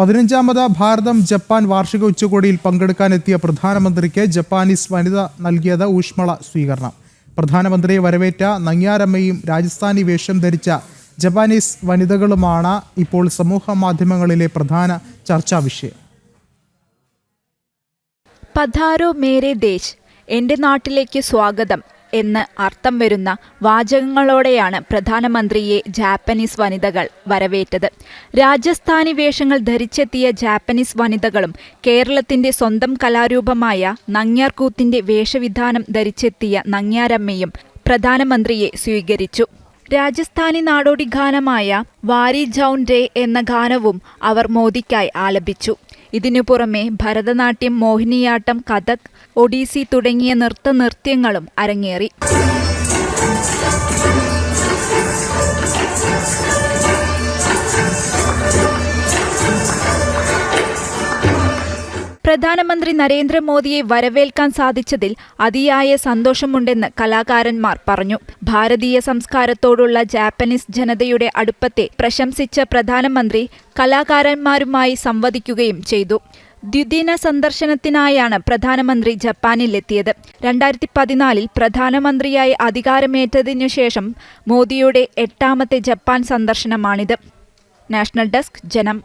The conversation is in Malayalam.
പതിനഞ്ചാമത് ഭാരതം ജപ്പാൻ വാർഷിക ഉച്ചകോടിയിൽ പങ്കെടുക്കാനെത്തിയ പ്രധാനമന്ത്രിക്ക് ജപ്പാനീസ് വനിത നൽകിയത് ഊഷ്മള സ്വീകരണം. പ്രധാനമന്ത്രിയെ വരവേറ്റ നങ്യാരമ്മയും രാജസ്ഥാനി വേഷം ധരിച്ച ജപ്പാനീസ് വനിതകളുമാണ് ഇപ്പോൾ സമൂഹ മാധ്യമങ്ങളിലെ പ്രധാന ചർച്ചാ വിഷയം. പധാരോ മേരെ ദേശ് എന്റെ നാട്ടിലേക്ക് സ്വാഗതം. എന്ന് അർത്ഥം വരുന്ന വാചകങ്ങളോടെയാണ് പ്രധാനമന്ത്രിയെ ജാപ്പനീസ് വനിതകൾ വരവേറ്റത്. രാജസ്ഥാനി വേഷങ്ങൾ ധരിച്ചെത്തിയ ജാപ്പനീസ് വനിതകളും കേരളത്തിന്റെ സ്വന്തം കലാരൂപമായ നങ്ങ്യാർകൂത്തിന്റെ വേഷവിധാനം ധരിച്ചെത്തിയ നങ്ങ്യാരമ്മയും പ്രധാനമന്ത്രിയെ സ്വീകരിച്ചു. രാജസ്ഥാനി നാടോടി ഗാനമായ വാരി ജൗൺ ഡേ എന്ന ഗാനവും അവർ മോദിക്കായി ആലപിച്ചു. ഇതിനു പുറമെ ഭരതനാട്യം മോഹിനിയാട്ടം കഥക് ഒഡീസി തുടങ്ങിയ നൃത്ത നൃത്യങ്ങളും അരങ്ങേറി. പ്രധാനമന്ത്രി നരേന്ദ്രമോദിയെ വരവേൽക്കാൻ സാധിച്ചതിൽ അതിയായ സന്തോഷമുണ്ടെന്ന് കലാകാരന്മാർ പറഞ്ഞു. ഭാരതീയ സംസ്കാരത്തോടുള്ള ജാപ്പനീസ് ജനതയുടെ അടുപ്പത്തെ പ്രശംസിച്ച പ്രധാനമന്ത്രി കലാകാരന്മാരുമായി സംവദിക്കുകയും ചെയ്തു. ദ്വിദിന സന്ദർശനത്തിനായാണ് പ്രധാനമന്ത്രി ജപ്പാനിലെത്തിയത്. രണ്ടായിരത്തി പതിനാലിൽ പ്രധാനമന്ത്രിയായി അധികാരമേറ്റതിനു ശേഷം മോദിയുടെ എട്ടാമത്തെ ജപ്പാൻ സന്ദർശനമാണിത്. നാഷണൽ ഡെസ്ക് ജനം.